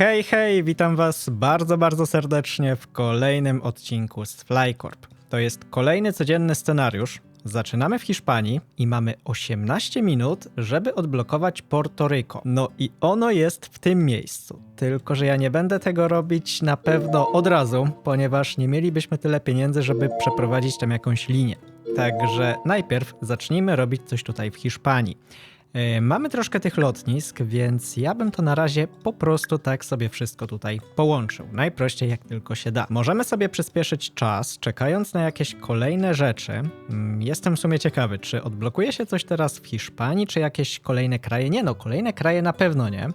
Hej, hej, witam Was bardzo, bardzo serdecznie w kolejnym odcinku z Flycorp. To jest kolejny codzienny scenariusz. Zaczynamy w Hiszpanii i mamy 18 minut, żeby odblokować Porto Rico. No i ono jest w tym miejscu. Tylko, że ja nie będę tego robić na pewno od razu, ponieważ nie mielibyśmy tyle pieniędzy, żeby przeprowadzić tam jakąś linię. Także najpierw zacznijmy robić coś tutaj w Hiszpanii. E, Mamy troszkę tych lotnisk, więc ja bym to na razie po prostu tak sobie wszystko tutaj połączył. Najprościej jak tylko się da. Możemy sobie przyspieszyć czas, czekając na jakieś kolejne rzeczy. Mm, Jestem w sumie ciekawy, czy odblokuje się coś teraz w Hiszpanii, czy jakieś kolejne kraje? Nie no, kolejne kraje na pewno nie,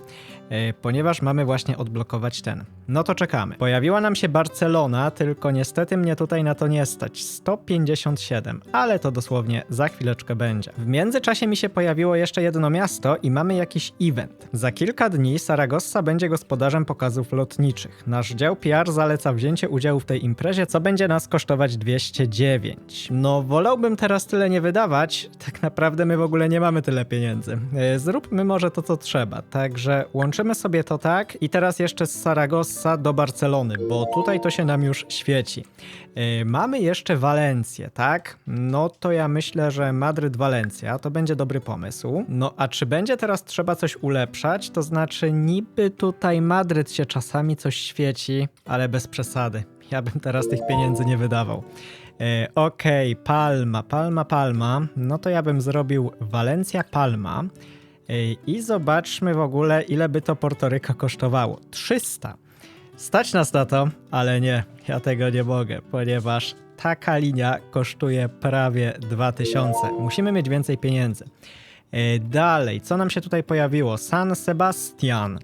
ponieważ mamy właśnie odblokować ten. No to czekamy. Pojawiła nam się Barcelona, tylko niestety mnie tutaj na to nie stać. 157, ale to dosłownie za chwileczkę będzie. W międzyczasie mi się pojawiło jeszcze jedno miasto i mamy jakiś event. Za kilka dni Saragossa będzie gospodarzem pokazów lotniczych. Nasz dział PR zaleca wzięcie udziału w tej imprezie, co będzie nas kosztować 209. No, wolałbym teraz tyle nie wydawać. Tak naprawdę my w ogóle nie mamy tyle pieniędzy. E, Zróbmy może to, co trzeba. Także łączymy sobie to tak i teraz jeszcze z Saragossa do Barcelony, bo tutaj to się nam już świeci. E, Mamy jeszcze Walencję, tak? No to ja myślę, że Madryt-Walencja to będzie dobry pomysł. No a czy będzie teraz trzeba coś ulepszać? To znaczy niby tutaj Madryt się czasami coś świeci, ale bez przesady. Ja bym teraz tych pieniędzy nie wydawał. E, Okej, Palma, Palma, Palma. No to ja bym zrobił Walencja, Palma. E, I zobaczmy w ogóle, ile by to Portoryka kosztowało. 300. Stać nas na to, ale nie, ja tego nie mogę, ponieważ taka linia kosztuje prawie 2000. Musimy mieć więcej pieniędzy. Dalej, co nam się tutaj pojawiło? San Sebastian.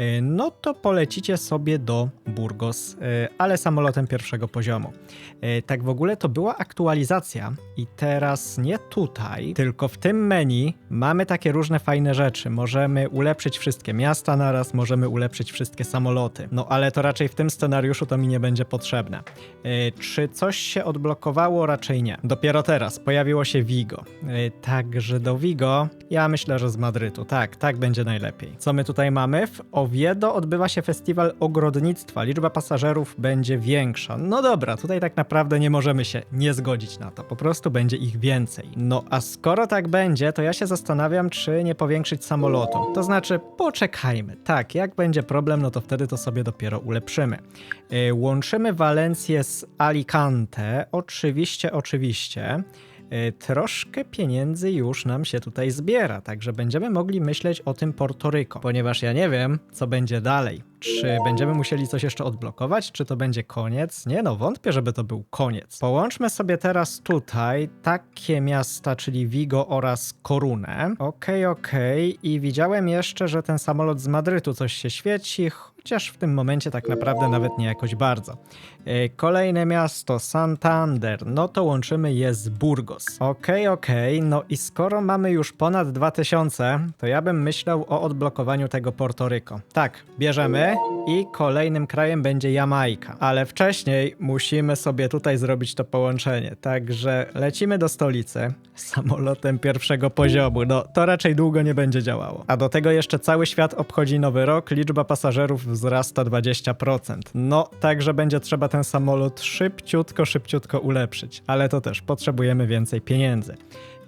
E, No to polecicie sobie do Burgos, e, ale samolotem pierwszego poziomu. E, Tak w ogóle to była aktualizacja i teraz nie tutaj, tylko w tym menu mamy takie różne fajne rzeczy. Możemy ulepszyć wszystkie miasta naraz, możemy ulepszyć wszystkie samoloty. No ale to raczej w tym scenariuszu to mi nie będzie potrzebne. Czy coś się odblokowało? Raczej nie. Dopiero teraz pojawiło się Vigo. Także do Vigo ja myślę, że z Madrytu. Tak, tak będzie najlepiej. Co my tutaj mamy? W Oviedo odbywa się festiwal ogrodnictwa. Liczba pasażerów będzie większa. No dobra, tutaj tak naprawdę nie możemy się nie zgodzić na to. Po prostu będzie ich więcej. No a skoro tak będzie, to ja się zastanawiam, czy nie powiększyć samolotu. To znaczy, poczekajmy. Tak, jak będzie problem, no to wtedy to sobie dopiero ulepszymy. Yy, łączymy Walencję z Alicante. Oczywiście, oczywiście. Yy, Troszkę pieniędzy już nam się tutaj zbiera, także będziemy mogli myśleć o tym Portoryko, ponieważ ja nie wiem, co będzie dalej. Czy będziemy musieli coś jeszcze odblokować, czy to będzie koniec? Nie no, wątpię, żeby to był koniec. Połączmy sobie teraz tutaj takie miasta, czyli Vigo oraz Korunę. Okej, okej. I widziałem jeszcze, że ten samolot z Madrytu coś się świeci, chociaż w tym momencie tak naprawdę nawet nie jakoś bardzo. E, Kolejne miasto, Santander, no to łączymy je z Burgos. Okej, okej, no i skoro mamy już ponad 2000, to ja bym myślał o odblokowaniu tego Portoryko. Tak, bierzemy i kolejnym krajem będzie Jamajka. Ale wcześniej musimy sobie tutaj zrobić to połączenie, także lecimy do stolicy samolotem pierwszego poziomu. No, to raczej długo nie będzie działało. A do tego jeszcze cały świat obchodzi nowy rok, liczba pasażerów wzrasta 20%. No, także będzie trzeba ten samolot szybciutko, szybciutko ulepszyć. Ale to też potrzebujemy więcej pieniędzy.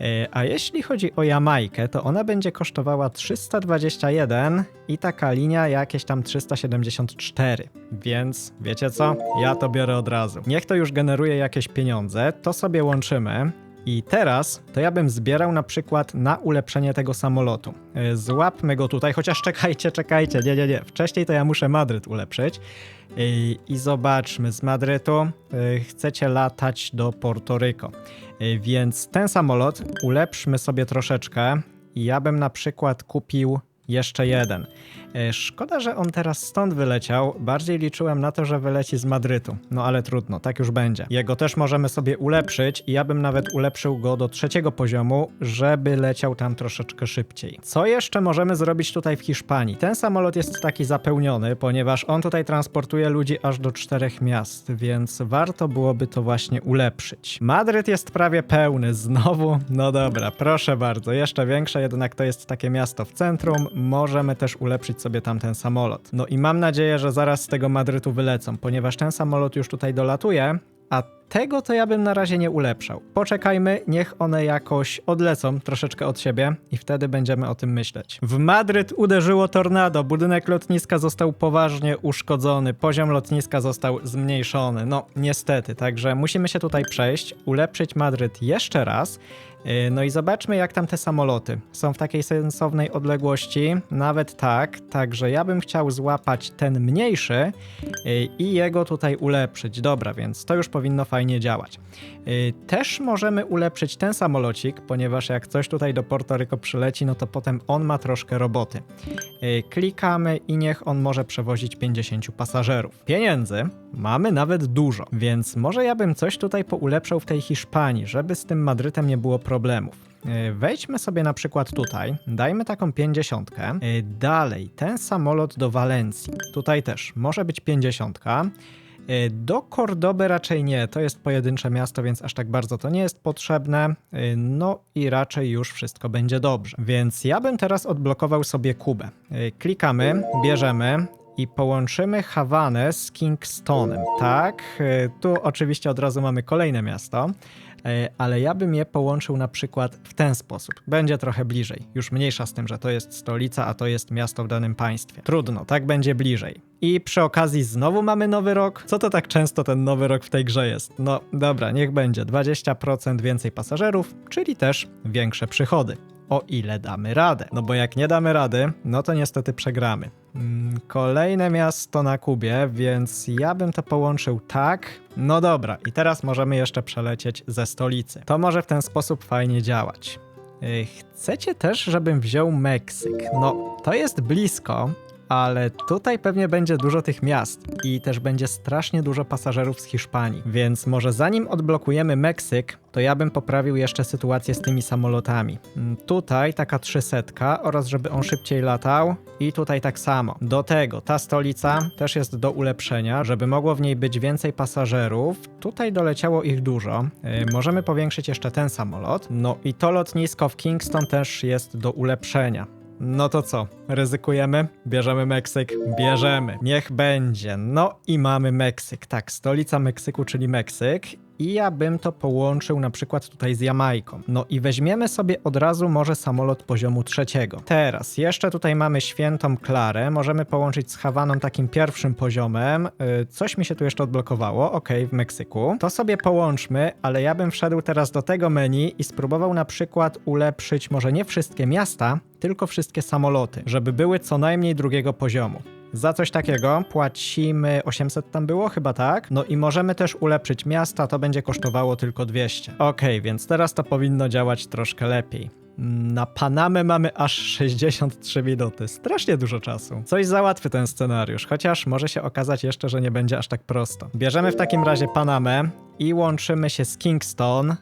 E, A jeśli chodzi o Jamajkę, to ona będzie kosztowała 321 i taka linia jakieś tam 374. Więc wiecie co? Ja to biorę od razu. Niech to już generuje jakieś pieniądze, to sobie łączymy. I teraz to ja bym zbierał na przykład na ulepszenie tego samolotu. E, Złapmy go tutaj, chociaż czekajcie, czekajcie, nie, nie, nie. Wcześniej to ja muszę Madryt ulepszyć. I, I zobaczmy, z Madrytu y, chcecie latać do Portoryko. Więc ten samolot ulepszmy sobie troszeczkę. Ja bym na przykład kupił jeszcze jeden. Y, Szkoda, że on teraz stąd wyleciał. Bardziej liczyłem na to, że wyleci z Madrytu. No ale trudno, tak już będzie. Jego też możemy sobie ulepszyć i ja bym nawet ulepszył go do trzeciego poziomu, żeby leciał tam troszeczkę szybciej. Co jeszcze możemy zrobić tutaj w Hiszpanii? Ten samolot jest taki zapełniony, ponieważ on tutaj transportuje ludzi aż do czterech miast, więc warto byłoby to właśnie ulepszyć. Madryt jest prawie pełny, znowu. No dobra, proszę bardzo, jeszcze większe, jednak to jest takie miasto w centrum, możemy też ulepszyć sobie tamten samolot. No i mam nadzieję, że zaraz z tego Madrytu wylecą, ponieważ ten samolot już tutaj dolatuje, a tego to ja bym na razie nie ulepszał. Poczekajmy, niech one jakoś odlecą troszeczkę od siebie i wtedy będziemy o tym myśleć. W Madryt uderzyło tornado, budynek lotniska został poważnie uszkodzony, poziom lotniska został zmniejszony. No, niestety, także musimy się tutaj przejść, ulepszyć Madryt jeszcze raz. Yy, No i zobaczmy, jak tam te samoloty są w takiej sensownej odległości, nawet tak, także ja bym chciał złapać ten mniejszy yy, i jego tutaj ulepszyć. Dobra, więc to już powinno fajnie działać. Yy, Też możemy ulepszyć ten samolocik, ponieważ jak coś tutaj do Porto Rico przyleci, no to potem on ma troszkę roboty. Klikamy i niech on może przewozić 50 pasażerów. Pieniędzy mamy nawet dużo, więc może ja bym coś tutaj poulepszał w tej Hiszpanii, żeby z tym Madrytem nie było problemów. Yy, Wejdźmy sobie na przykład tutaj, dajmy taką 50. Yy, Dalej, ten samolot do Walencji. Tutaj też może być 50. Yy, Do Kordoby raczej nie, to jest pojedyncze miasto, więc aż tak bardzo to nie jest potrzebne. No i raczej już wszystko będzie dobrze. Więc ja bym teraz odblokował sobie Kubę. Klikamy, bierzemy i połączymy Hawanę z Kingstonem. Tak, tu oczywiście od razu mamy kolejne miasto. E, ale ja bym je połączył na przykład w ten sposób. Będzie trochę bliżej. Już mniejsza z tym, że to jest stolica, a to jest miasto w danym państwie. Trudno, tak będzie bliżej. I przy okazji znowu mamy nowy rok. Co to tak często ten nowy rok w tej grze jest? No dobra, niech będzie 20% więcej pasażerów, czyli też większe przychody. O ile damy radę. No bo jak nie damy rady, no to niestety przegramy. Mm, Kolejne miasto na Kubie, więc ja bym to połączył tak. No dobra, i teraz możemy jeszcze przelecieć ze stolicy. To może w ten sposób fajnie działać. Yy, Chcecie też, żebym wziął Meksyk? No, to jest blisko, ale tutaj pewnie będzie dużo tych miast i też będzie strasznie dużo pasażerów z Hiszpanii. Więc może zanim odblokujemy Meksyk, to ja bym poprawił jeszcze sytuację z tymi samolotami. Mm, Tutaj taka 300 oraz żeby on szybciej latał i tutaj tak samo. Do tego ta stolica też jest do ulepszenia, żeby mogło w niej być więcej pasażerów. Tutaj doleciało ich dużo. Yy, możemy powiększyć jeszcze ten samolot. No i to lotnisko w Kingston też jest do ulepszenia. No to co? Ryzykujemy? Bierzemy Meksyk? Bierzemy. Niech będzie. No i mamy Meksyk. Tak, stolica Meksyku, czyli Meksyk. I ja bym to połączył na przykład tutaj z Jamajką. No i weźmiemy sobie od razu może samolot poziomu trzeciego. Teraz, jeszcze tutaj mamy Świętą Klarę. Możemy połączyć z Hawaną takim pierwszym poziomem. Yy, coś mi się tu jeszcze odblokowało. Ok, w Meksyku. To sobie połączmy, ale ja bym wszedł teraz do tego menu i spróbował na przykład ulepszyć może nie wszystkie miasta, tylko wszystkie samoloty, żeby były co najmniej drugiego poziomu. Za coś takiego płacimy 800 tam było, chyba tak. No i możemy też ulepszyć miasta, to będzie kosztowało tylko 200. Okej, więc teraz to powinno działać troszkę lepiej. Na Panamę mamy aż 63 minuty. Strasznie dużo czasu. Coś załatwy ten scenariusz, chociaż może się okazać jeszcze, że nie będzie aż tak prosto. Bierzemy w takim razie Panamę i łączymy się z Kingston y,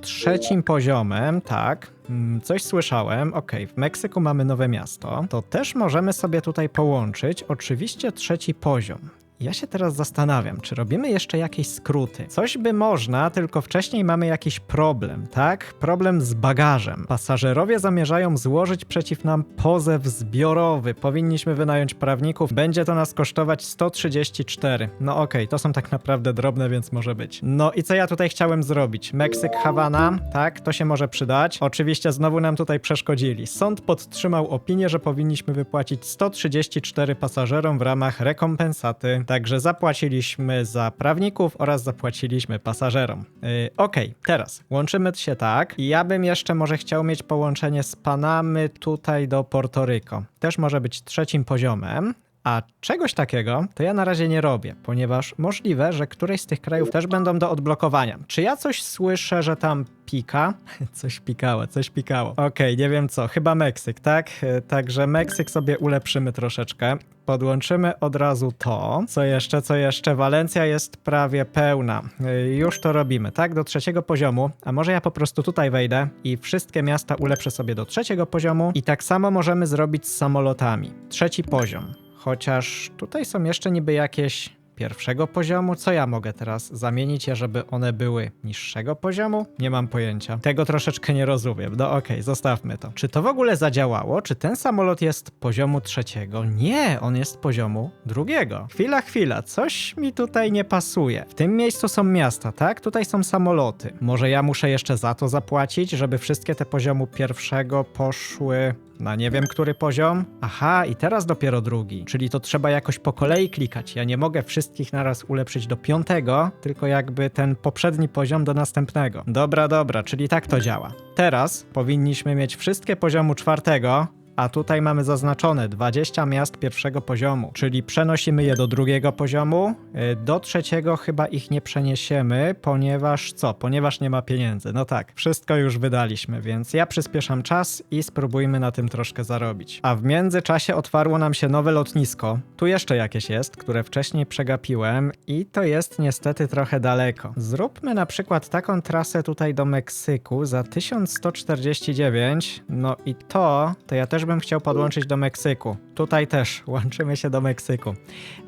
trzecim poziomem, tak. Mm, Coś słyszałem. Okej, w Meksyku mamy nowe miasto. To też możemy sobie tutaj połączyć. Oczywiście trzeci poziom. Ja się teraz zastanawiam, czy robimy jeszcze jakieś skróty. Coś by można, tylko wcześniej mamy jakiś problem, tak? Problem z bagażem. Pasażerowie zamierzają złożyć przeciw nam pozew zbiorowy. Powinniśmy wynająć prawników. Będzie to nas kosztować 134. No okej, to są tak naprawdę drobne, więc może być. No i co ja tutaj chciałem zrobić? Meksyk, Hawana, tak? To się może przydać. Oczywiście znowu nam tutaj przeszkodzili. Sąd podtrzymał opinię, że powinniśmy wypłacić 134 pasażerom w ramach rekompensaty. Także zapłaciliśmy za prawników oraz zapłaciliśmy pasażerom. Yy, Okej, teraz łączymy się tak. Ja bym jeszcze może chciał mieć połączenie z Panamy tutaj do Porto Rico. Też może być trzecim poziomem. A czegoś takiego to ja na razie nie robię, ponieważ możliwe, że któreś z tych krajów też będą do odblokowania. Czy ja coś słyszę, że tam pika? Coś pikało, coś pikało. Okej, nie wiem co, chyba Meksyk, tak? E, Także Meksyk sobie ulepszymy troszeczkę. Podłączymy od razu to. Co jeszcze, co jeszcze? Walencja jest prawie pełna. E, Już to robimy, tak? Do trzeciego poziomu. A może ja po prostu tutaj wejdę i wszystkie miasta ulepszę sobie do trzeciego poziomu. I tak samo możemy zrobić z samolotami. Trzeci poziom. Chociaż tutaj są jeszcze niby jakieś pierwszego poziomu. Co ja mogę teraz zamienić żeby one były niższego poziomu? Nie mam pojęcia. Tego troszeczkę nie rozumiem. No okej, zostawmy to. Czy to w ogóle zadziałało? Czy ten samolot jest poziomu trzeciego? Nie, on jest poziomu drugiego. Chwila, chwila, coś mi tutaj nie pasuje. W tym miejscu są miasta, tak? Tutaj są samoloty. Może ja muszę jeszcze za to zapłacić, żeby wszystkie te poziomu pierwszego poszły na nie wiem który poziom. Aha, i teraz dopiero drugi. Czyli to trzeba jakoś po kolei klikać. Ja nie mogę wszystkich naraz ulepszyć do piątego, tylko jakby ten poprzedni poziom do następnego. Dobra, dobra, czyli tak to działa. Teraz powinniśmy mieć wszystkie poziomu czwartego, a tutaj mamy zaznaczone 20 miast pierwszego poziomu, czyli przenosimy je do drugiego poziomu. Y, Do trzeciego chyba ich nie przeniesiemy, ponieważ co? Ponieważ nie ma pieniędzy. No tak, wszystko już wydaliśmy, więc ja przyspieszam czas i spróbujmy na tym troszkę zarobić. A w międzyczasie otwarło nam się nowe lotnisko. Tu jeszcze jakieś jest, które wcześniej przegapiłem i to jest niestety trochę daleko. Zróbmy na przykład taką trasę tutaj do Meksyku za 1149. No i to, to ja też bym chciał podłączyć do Meksyku. Tutaj też łączymy się do Meksyku.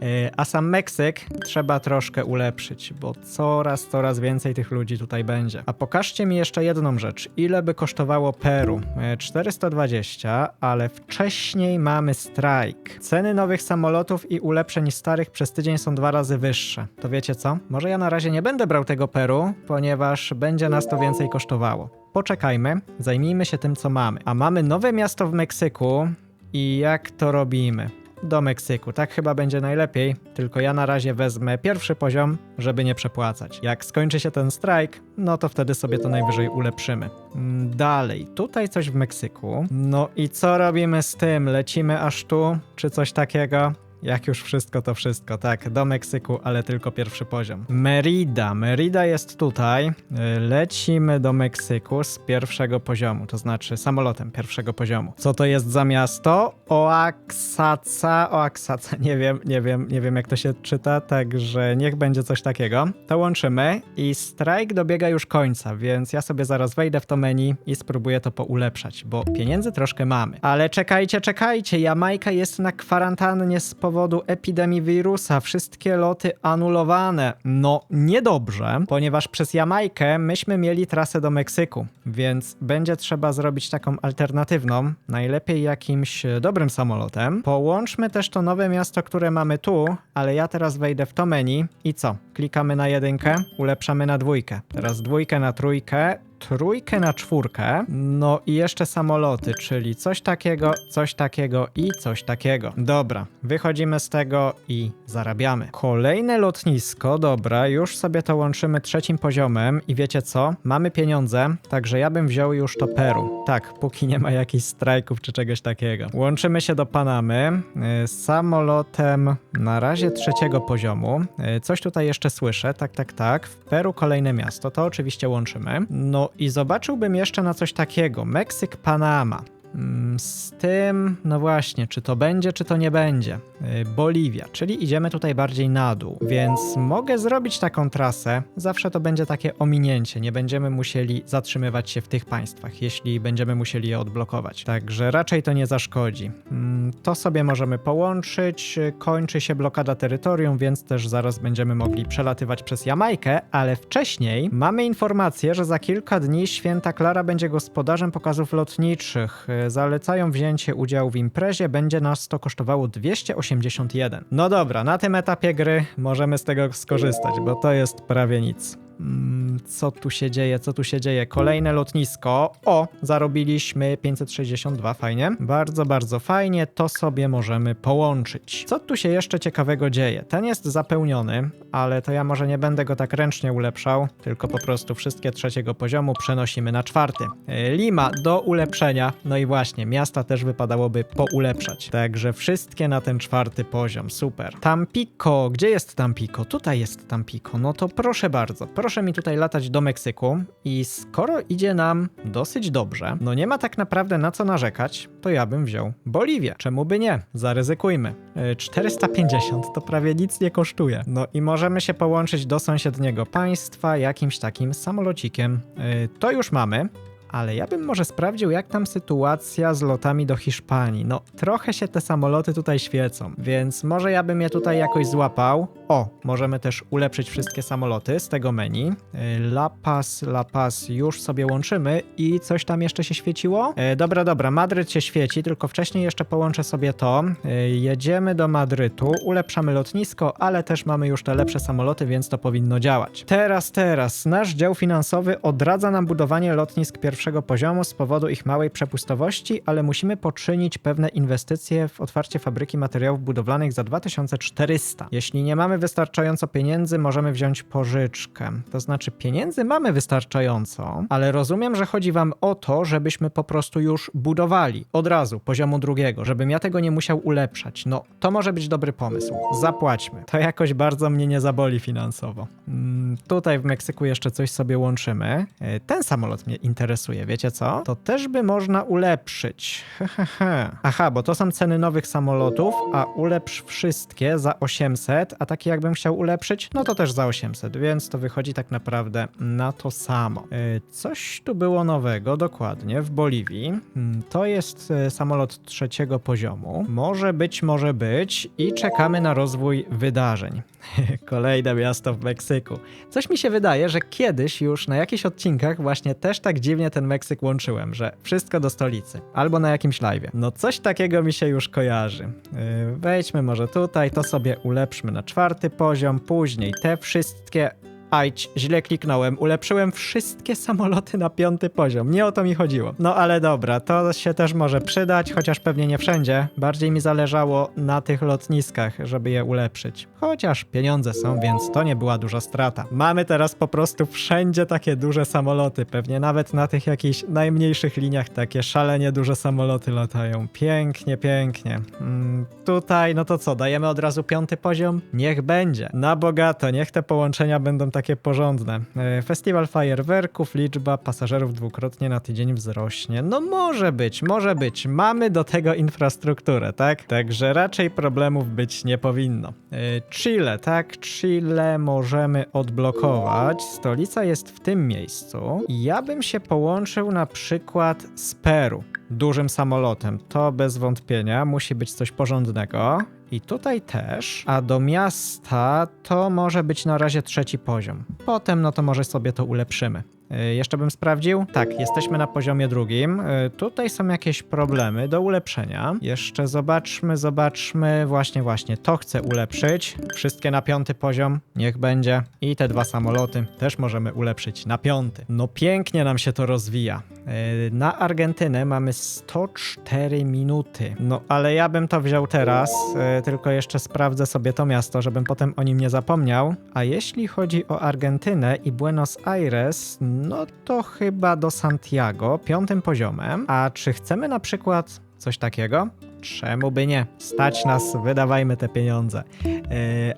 Yy, A sam Meksyk trzeba troszkę ulepszyć, bo coraz, coraz więcej tych ludzi tutaj będzie. A pokażcie mi jeszcze jedną rzecz. Ile by kosztowało Peru? Yy, 420, ale wcześniej mamy strajk. Ceny nowych samolotów i ulepszeń starych przez tydzień są dwa razy wyższe. To wiecie co? Może ja na razie nie będę brał tego Peru, ponieważ będzie nas to więcej kosztowało. Poczekajmy, zajmijmy się tym, co mamy. A mamy nowe miasto w Meksyku i jak to robimy? Do Meksyku, tak chyba będzie najlepiej, tylko ja na razie wezmę pierwszy poziom, żeby nie przepłacać. Jak skończy się ten strajk, no to wtedy sobie to najwyżej ulepszymy. Mm, Dalej, tutaj coś w Meksyku. No i co robimy z tym? Lecimy aż tu, czy coś takiego? Jak już wszystko, to wszystko, tak, do Meksyku, ale tylko pierwszy poziom. Merida, Merida jest tutaj. Lecimy do Meksyku z pierwszego poziomu, to znaczy samolotem pierwszego poziomu. Co to jest za miasto? Oaxaca, Oaxaca, nie wiem, nie wiem, nie wiem jak to się czyta, także niech będzie coś takiego. To łączymy i strajk dobiega już końca, więc ja sobie zaraz wejdę w to menu i spróbuję to poulepszać, bo pieniędzy troszkę mamy. Ale czekajcie, czekajcie, Jamajka jest na kwarantannie z powodu epidemii wirusa, wszystkie loty anulowane. No, niedobrze, ponieważ przez Jamajkę myśmy mieli trasę do Meksyku, więc będzie trzeba zrobić taką alternatywną, najlepiej jakimś dobrym samolotem. Połączmy też to nowe miasto, które mamy tu, ale ja teraz wejdę w to menu i co? Klikamy na jedynkę, ulepszamy na dwójkę. Teraz dwójkę na trójkę, trójkę na czwórkę, no i jeszcze samoloty, czyli coś takiego, coś takiego i coś takiego. Dobra, wychodzimy z tego i zarabiamy. Kolejne lotnisko, dobra, już sobie to łączymy trzecim poziomem i wiecie co? Mamy pieniądze, także ja bym wziął już to Peru. Tak, póki nie ma jakichś strajków czy czegoś takiego. Łączymy się do Panamy y, samolotem na razie trzeciego poziomu. Y, Coś tutaj jeszcze słyszę, tak, tak, tak. W Peru kolejne miasto, to oczywiście łączymy. No i zobaczyłbym jeszcze na coś takiego. Meksyk, Panama. Mm, Z tym, no właśnie, czy to będzie, czy to nie będzie. Yy, Boliwia, czyli idziemy tutaj bardziej na dół, więc mogę zrobić taką trasę. Zawsze to będzie takie ominięcie. Nie będziemy musieli zatrzymywać się w tych państwach, jeśli będziemy musieli je odblokować. Także raczej to nie zaszkodzi. Mm, To sobie możemy połączyć. Kończy się blokada terytorium, więc też zaraz będziemy mogli przelatywać przez Jamajkę, ale wcześniej mamy informację, że za kilka dni święta Klara będzie gospodarzem pokazów lotniczych. Zalecają wzięcie udziału w imprezie, będzie nas to kosztowało 281. No dobra, na tym etapie gry możemy z tego skorzystać, bo to jest prawie nic. Mm, Co tu się dzieje? Co tu się dzieje? Kolejne lotnisko. O, zarobiliśmy 562, fajnie. Bardzo, bardzo fajnie. To sobie możemy połączyć. Co tu się jeszcze ciekawego dzieje? Ten jest zapełniony, ale to ja może nie będę go tak ręcznie ulepszał, tylko po prostu wszystkie trzeciego poziomu przenosimy na czwarty. E, Lima do ulepszenia. No i właśnie, miasta też wypadałoby poulepszać. Także wszystkie na ten czwarty poziom. Super. Tampico. Gdzie jest Tampico? Tutaj jest Tampico. No to proszę bardzo. Proszę mi tutaj latać do Meksyku i skoro idzie nam dosyć dobrze, no nie ma tak naprawdę na co narzekać, to ja bym wziął Boliwię. Czemu by nie? Zaryzykujmy. E, 450 to prawie nic nie kosztuje. No i możemy się połączyć do sąsiedniego państwa jakimś takim samolocikiem. E, To już mamy. Ale ja bym może sprawdził, jak tam sytuacja z lotami do Hiszpanii. No, trochę się te samoloty tutaj świecą, więc może ja bym je tutaj jakoś złapał. O, możemy też ulepszyć wszystkie samoloty z tego menu. Y, La Paz, La Paz, już sobie łączymy i coś tam jeszcze się świeciło? E, dobra, dobra, Madryt się świeci, tylko wcześniej jeszcze połączę sobie to. E, jedziemy do Madrytu, ulepszamy lotnisko, ale też mamy już te lepsze samoloty, więc to powinno działać. Teraz, teraz, nasz dział finansowy odradza nam budowanie lotnisk pierwszego poziomu z powodu ich małej przepustowości, ale musimy poczynić pewne inwestycje w otwarcie fabryki materiałów budowlanych za 2400. Jeśli nie mamy wystarczająco pieniędzy, możemy wziąć pożyczkę. To znaczy, pieniędzy mamy wystarczająco, ale rozumiem, że chodzi wam o to, żebyśmy po prostu już budowali od razu poziomu drugiego, żebym ja tego nie musiał ulepszać. No, to może być dobry pomysł. Zapłaćmy. To jakoś bardzo mnie nie zaboli finansowo. Mm, tutaj w Meksyku jeszcze coś sobie łączymy. E, Ten samolot mnie interesuje, wiecie co? To też by można ulepszyć. Aha, bo to są ceny nowych samolotów, a ulepsz wszystkie za 800, a takie jakbym chciał ulepszyć, no to też za 800, więc to wychodzi tak naprawdę na to samo. E, Coś tu było nowego, dokładnie, w Boliwii. Mm, To jest e, samolot trzeciego poziomu. Może być, może być i czekamy na rozwój wydarzeń. Kolejne miasto w Meksyku. Coś mi się wydaje, że kiedyś już na jakichś odcinkach właśnie też tak dziwnie ten Meksyk łączyłem, że wszystko do stolicy. Albo na jakimś live. No coś takiego mi się już kojarzy. Yy, wejdźmy może tutaj, to sobie ulepszmy na czwarty poziom, później te wszystkie Ajć, źle kliknąłem. Ulepszyłem wszystkie samoloty na piąty poziom. Nie o to mi chodziło. No ale dobra, to się też może przydać, chociaż pewnie nie wszędzie. Bardziej mi zależało na tych lotniskach, żeby je ulepszyć. Chociaż pieniądze są, więc to nie była duża strata. Mamy teraz po prostu wszędzie takie duże samoloty. Pewnie nawet na tych jakichś najmniejszych liniach takie szalenie duże samoloty latają. Pięknie, pięknie. Mm, tutaj, no to co, dajemy od razu piąty poziom? Niech będzie. Na bogato, niech te połączenia będą takie porządne. E, Festiwal fajerwerków, liczba pasażerów dwukrotnie na tydzień wzrośnie. No może być, może być. Mamy do tego infrastrukturę, tak? Także raczej problemów być nie powinno. E, Chile, tak? Chile możemy odblokować. Stolica jest w tym miejscu. Ja bym się połączył na przykład z Peru. Dużym samolotem. To bez wątpienia musi być coś porządnego. I tutaj też, a do miasta to może być na razie trzeci poziom. Potem no to może sobie to ulepszymy. Y, Jeszcze bym sprawdził. Tak, jesteśmy na poziomie drugim. Y, Tutaj są jakieś problemy do ulepszenia. Jeszcze zobaczmy, zobaczmy. Właśnie, właśnie, to chcę ulepszyć. Wszystkie na piąty poziom, niech będzie. I te dwa samoloty też możemy ulepszyć na piąty. No pięknie nam się to rozwija. Y, Na Argentynę mamy 104 minuty. No ale ja bym to wziął teraz, tylko jeszcze sprawdzę sobie to miasto, żebym potem o nim nie zapomniał. A jeśli chodzi o Argentynę i Buenos Aires, no to chyba do Santiago, piątym poziomem. A czy chcemy na przykład coś takiego? Czemu by nie? Stać nas, wydawajmy te pieniądze. Yy,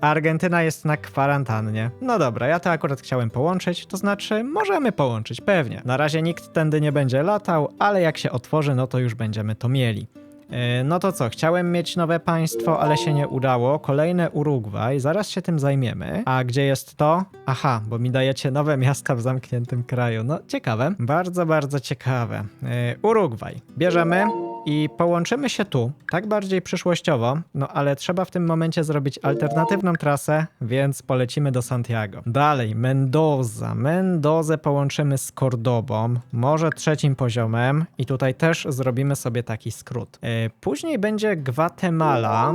Argentyna jest na kwarantannie. No dobra, ja to akurat chciałem połączyć, to znaczy możemy połączyć, pewnie. Na razie nikt tędy nie będzie latał, ale jak się otworzy, no to już będziemy to mieli. Yy, No to co, chciałem mieć nowe państwo, ale się nie udało. Kolejne Urugwaj, zaraz się tym zajmiemy. A gdzie jest to? Aha, bo mi dajecie nowe miasta w zamkniętym kraju. No ciekawe, bardzo, bardzo ciekawe. Yy, Urugwaj, bierzemy i połączymy się tu, tak bardziej przyszłościowo, no ale trzeba w tym momencie zrobić alternatywną trasę, więc polecimy do Santiago. Dalej, Mendoza. Mendozę połączymy z Cordobą, może trzecim poziomem i tutaj też zrobimy sobie taki skrót. E, Później będzie Gwatemala.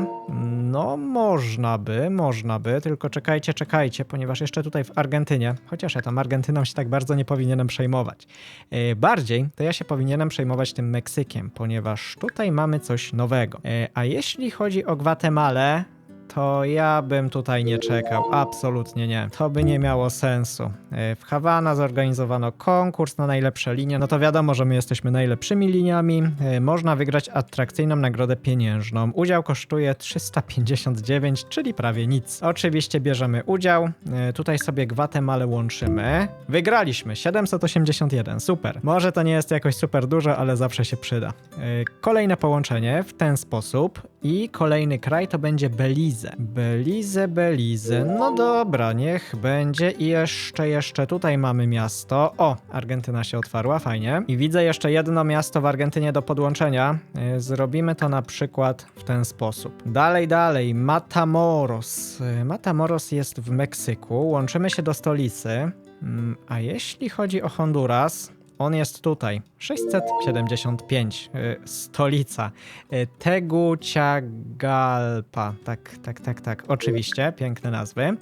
No, można by, można by, tylko czekajcie, czekajcie, ponieważ jeszcze tutaj w Argentynie, chociaż ja tam Argentyną się tak bardzo nie powinienem przejmować. E, Bardziej to ja się powinienem przejmować tym Meksykiem, ponieważ tutaj mamy coś nowego. E, A jeśli chodzi o Gwatemalę, to ja bym tutaj nie czekał. Absolutnie nie. To by nie miało sensu. E, W Hawana zorganizowano konkurs na najlepsze linie. No to wiadomo, że my jesteśmy najlepszymi liniami. E, Można wygrać atrakcyjną nagrodę pieniężną. Udział kosztuje 359, czyli prawie nic. Oczywiście bierzemy udział. E, Tutaj sobie Gwatemalę łączymy. Wygraliśmy 781. Super. Może to nie jest jakoś super dużo, ale zawsze się przyda. Kolejne połączenie w ten sposób i kolejny kraj to będzie Belize. Belize. Belize. No dobra, niech będzie. I jeszcze, jeszcze tutaj mamy miasto. O, Argentyna się otwarła, fajnie. I widzę jeszcze jedno miasto w Argentynie do podłączenia. Y, Zrobimy to na przykład w ten sposób. Dalej, dalej. Matamoros. Y, Matamoros jest w Meksyku. Łączymy się do stolicy. Mm, A jeśli chodzi o Honduras, on jest tutaj. 675, y, stolica. Y, Tegucigalpa. Tak, tak, tak, tak. Oczywiście, piękne nazwy.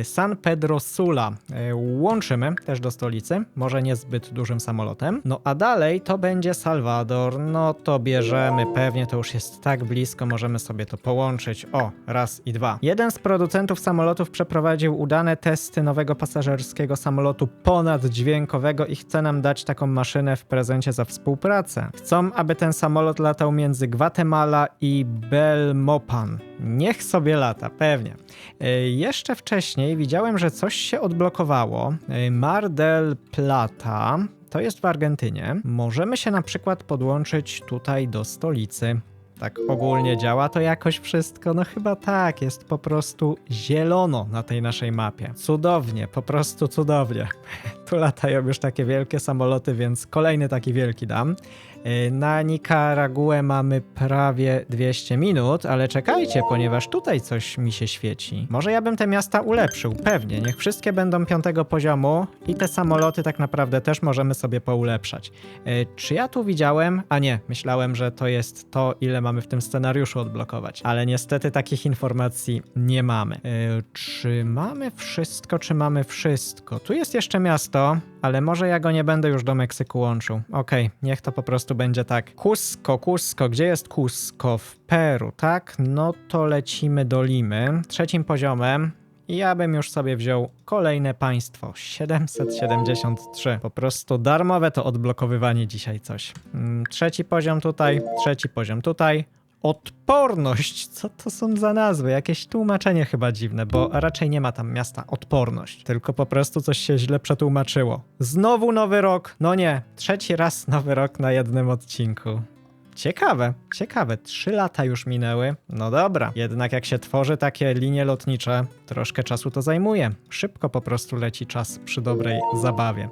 Y, San Pedro Sula. Łączymy też do stolicy, może niezbyt dużym samolotem. No a dalej to będzie Salwador. No to bierzemy, pewnie to już jest tak blisko, możemy sobie to połączyć. O, raz i dwa. Jeden z producentów samolotów przeprowadził udane testy nowego pasażerskiego samolotu ponaddźwiękowego i chce nam dać taką maszynę w prezencie za współpracę. Chcą, aby ten samolot latał między Gwatemala i Belmopan. Niech sobie lata, pewnie. E, Jeszcze wcześniej widziałem, że coś się odblokowało. E, Mar del Plata. To jest w Argentynie. Możemy się na przykład podłączyć tutaj do stolicy. Tak ogólnie działa to jakoś wszystko? No chyba tak, jest po prostu zielono na tej naszej mapie. Cudownie, po prostu cudownie. Tu latają już takie wielkie samoloty, więc kolejny taki wielki dam. Yy, Na Nikaraguę mamy prawie 200 minut, ale czekajcie, ponieważ tutaj coś mi się świeci. Może ja bym te miasta ulepszył, pewnie. Niech wszystkie będą piątego poziomu i te samoloty tak naprawdę też możemy sobie poulepszać. Yy, Czy ja tu widziałem? A nie, myślałem, że to jest to, ile mamy w tym scenariuszu odblokować. Ale niestety takich informacji nie mamy. Yy, Czy mamy wszystko, czy mamy wszystko? Tu jest jeszcze miasto, ale może ja go nie będę już do Meksyku łączył. Okej, niech to po prostu będzie tak. Cusco, Cusco, gdzie jest Cusco? W Peru, tak? No to lecimy do Limy. Trzecim poziomem. I ja bym już sobie wziął kolejne państwo. 773. Po prostu darmowe to odblokowywanie dzisiaj coś. Mm, Trzeci poziom tutaj, trzeci poziom tutaj. Odporność! Co to są za nazwy? Jakieś tłumaczenie chyba dziwne, bo raczej nie ma tam miasta odporność, tylko po prostu coś się źle przetłumaczyło. Znowu nowy rok! No nie, trzeci raz nowy rok na jednym odcinku. Ciekawe, ciekawe. Trzy lata już minęły. No dobra, jednak jak się tworzy takie linie lotnicze, troszkę czasu to zajmuje. Szybko po prostu leci czas przy dobrej zabawie.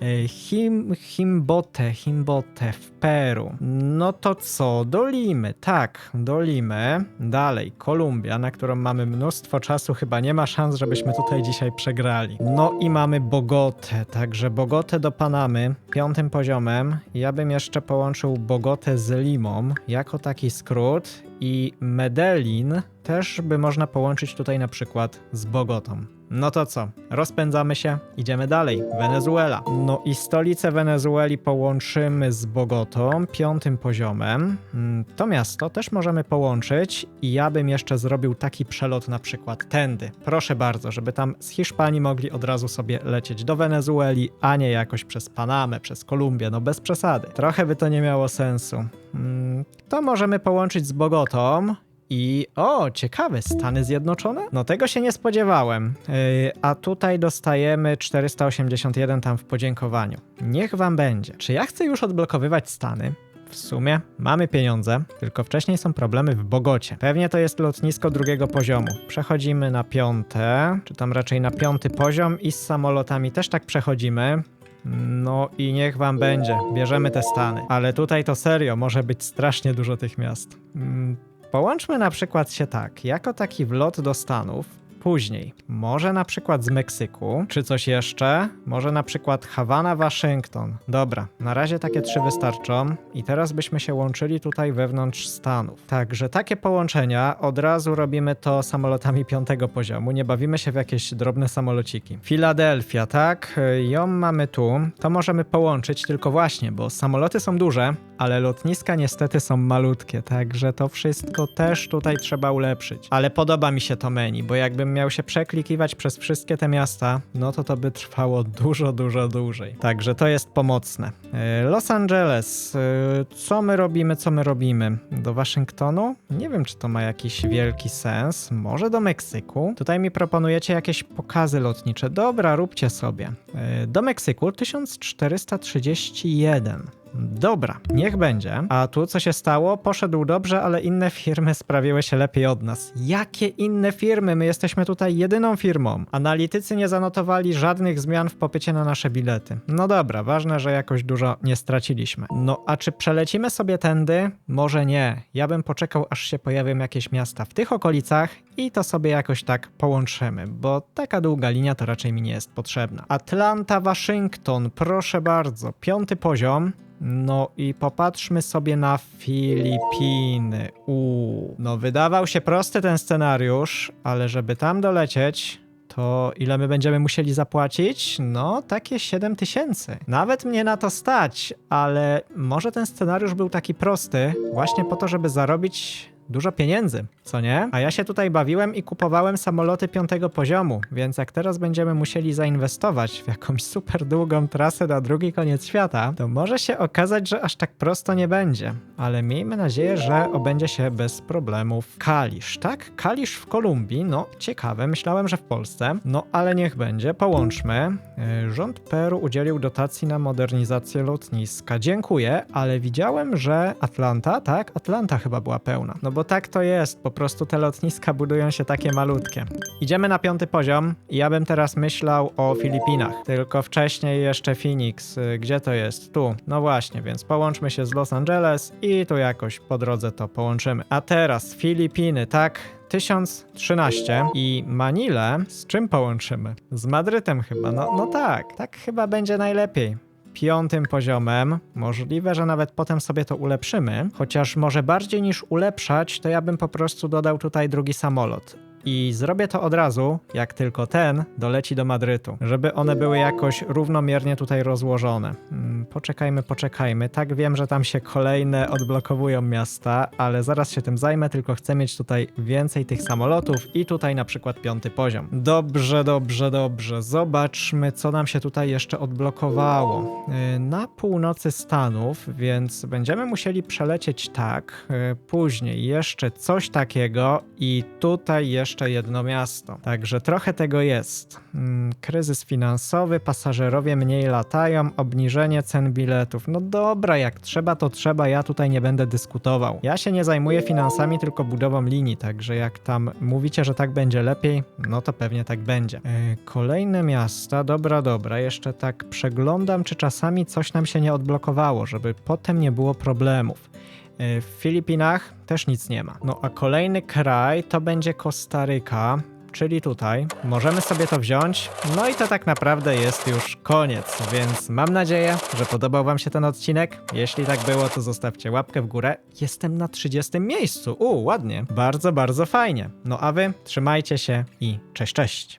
E, Him, Himbote, Himbote w Peru. No to co? Do Limy, tak, do Limy. Dalej, Kolumbia, na którą mamy mnóstwo czasu, chyba nie ma szans, żebyśmy tutaj dzisiaj przegrali. No i mamy Bogotę, także Bogotę do Panamy, piątym poziomem. Ja bym jeszcze połączył Bogotę z Limą, jako taki skrót i Medellin też by można połączyć tutaj na przykład z Bogotą. No to co? Rozpędzamy się, idziemy dalej. Wenezuela. No i stolicę Wenezueli połączymy z Bogotą, piątym poziomem. Mm, To miasto też możemy połączyć i ja bym jeszcze zrobił taki przelot na przykład tędy. Proszę bardzo, żeby tam z Hiszpanii mogli od razu sobie lecieć do Wenezueli, a nie jakoś przez Panamę, przez Kolumbię, no bez przesady. Trochę by to nie miało sensu. Mm, To możemy połączyć z Bogotą i o, ciekawe, Stany Zjednoczone? No tego się nie spodziewałem. Yy, a tutaj dostajemy 481 tam w podziękowaniu. Niech wam będzie. Czy ja chcę już odblokowywać Stany? W sumie mamy pieniądze, tylko wcześniej są problemy w Bogocie. Pewnie to jest lotnisko drugiego poziomu. Przechodzimy na piąte, czy tam raczej na piąty poziom i z samolotami też tak przechodzimy. No i niech wam będzie, bierzemy te Stany. Ale tutaj to serio, może być strasznie dużo tych miast. Mm, Połączmy na przykład się tak, jako taki wlot do Stanów, później, może na przykład z Meksyku, czy coś jeszcze, może na przykład Hawana, Waszyngton. Dobra, na razie takie trzy wystarczą i teraz byśmy się łączyli tutaj wewnątrz Stanów. Także takie połączenia, od razu robimy to samolotami piątego poziomu, nie bawimy się w jakieś drobne samolociki. Filadelfia, tak, ją mamy tu, to możemy połączyć, tylko właśnie, bo samoloty są duże, ale lotniska niestety są malutkie, także to wszystko też tutaj trzeba ulepszyć. Ale podoba mi się to menu, bo jakbym miał się przeklikiwać przez wszystkie te miasta, no to to by trwało dużo, dużo dłużej. Także to jest pomocne. E, Los Angeles, e, co my robimy, co my robimy? Do Waszyngtonu? Nie wiem, czy to ma jakiś wielki sens. Może do Meksyku? Tutaj mi proponujecie jakieś pokazy lotnicze. Dobra, róbcie sobie. E, Do Meksyku 1431. Dobra, niech będzie. A tu co się stało? Poszedł dobrze, ale inne firmy sprawiły się lepiej od nas. Jakie inne firmy? My jesteśmy tutaj jedyną firmą. Analitycy nie zanotowali żadnych zmian w popycie na nasze bilety. No dobra, ważne, że jakoś dużo nie straciliśmy. No a czy przelecimy sobie tędy? Może nie. Ja bym poczekał, aż się pojawią jakieś miasta w tych okolicach i to sobie jakoś tak połączymy, bo taka długa linia to raczej mi nie jest potrzebna. Atlanta, Waszyngton, proszę bardzo, piąty poziom. No i popatrzmy sobie na Filipiny. Uuu, no wydawał się prosty ten scenariusz, ale żeby tam dolecieć, to ile my będziemy musieli zapłacić? No, takie 7 tysięcy. Nawet mnie na to stać, ale może ten scenariusz był taki prosty, właśnie po to, żeby zarobić dużo pieniędzy, co nie? A ja się tutaj bawiłem i kupowałem samoloty piątego poziomu, więc jak teraz będziemy musieli zainwestować w jakąś super długą trasę na drugi koniec świata, to może się okazać, że aż tak prosto nie będzie. Ale miejmy nadzieję, że obędzie się bez problemów. Kalisz, tak? Kalisz w Kolumbii, no ciekawe, myślałem, że w Polsce. No ale niech będzie, połączmy. Yy, Rząd Peru udzielił dotacji na modernizację lotniska. Dziękuję, ale widziałem, że Atlanta, tak? Atlanta chyba była pełna. No bo tak to jest, po prostu te lotniska budują się takie malutkie. Idziemy na piąty poziom i ja bym teraz myślał o Filipinach. Tylko wcześniej jeszcze Phoenix. Y, Gdzie to jest? Tu. No właśnie, więc połączmy się z Los Angeles i tu jakoś po drodze to połączymy. A teraz Filipiny, tak? 1013 i Manilę z czym połączymy? Z Madrytem chyba. No, no tak, tak chyba będzie najlepiej piątym poziomem. Możliwe, że nawet potem sobie to ulepszymy. Chociaż może bardziej niż ulepszać, to ja bym po prostu dodał tutaj drugi samolot. I zrobię to od razu, jak tylko ten doleci do Madrytu, żeby one były jakoś równomiernie tutaj rozłożone. Mm, Poczekajmy, poczekajmy. Tak wiem, że tam się kolejne odblokowują miasta, ale zaraz się tym zajmę, tylko chcę mieć tutaj więcej tych samolotów i tutaj na przykład piąty poziom. Dobrze, dobrze, dobrze. Zobaczmy, co nam się tutaj jeszcze odblokowało. Yy, Na północy Stanów, więc będziemy musieli przelecieć tak. Yy, Później jeszcze coś takiego i tutaj jeszcze jedno miasto. Także trochę tego jest. Mm, Kryzys finansowy, pasażerowie mniej latają, obniżenie cen biletów. No dobra, jak trzeba, to trzeba, ja tutaj nie będę dyskutował. Ja się nie zajmuję finansami, tylko budową linii, także jak tam mówicie, że tak będzie lepiej, no to pewnie tak będzie. Yy, kolejne miasta, dobra, dobra, jeszcze tak przeglądam, czy czasami coś nam się nie odblokowało, żeby potem nie było problemów. Yy, W Filipinach też nic nie ma. No a kolejny kraj to będzie Kostaryka, czyli tutaj. Możemy sobie to wziąć. No i to tak naprawdę jest już koniec, więc mam nadzieję, że podobał Wam się ten odcinek. Jeśli tak było, to zostawcie łapkę w górę. Jestem na 30 miejscu. U, ładnie. Bardzo, bardzo fajnie. No a Wy trzymajcie się i cześć, cześć.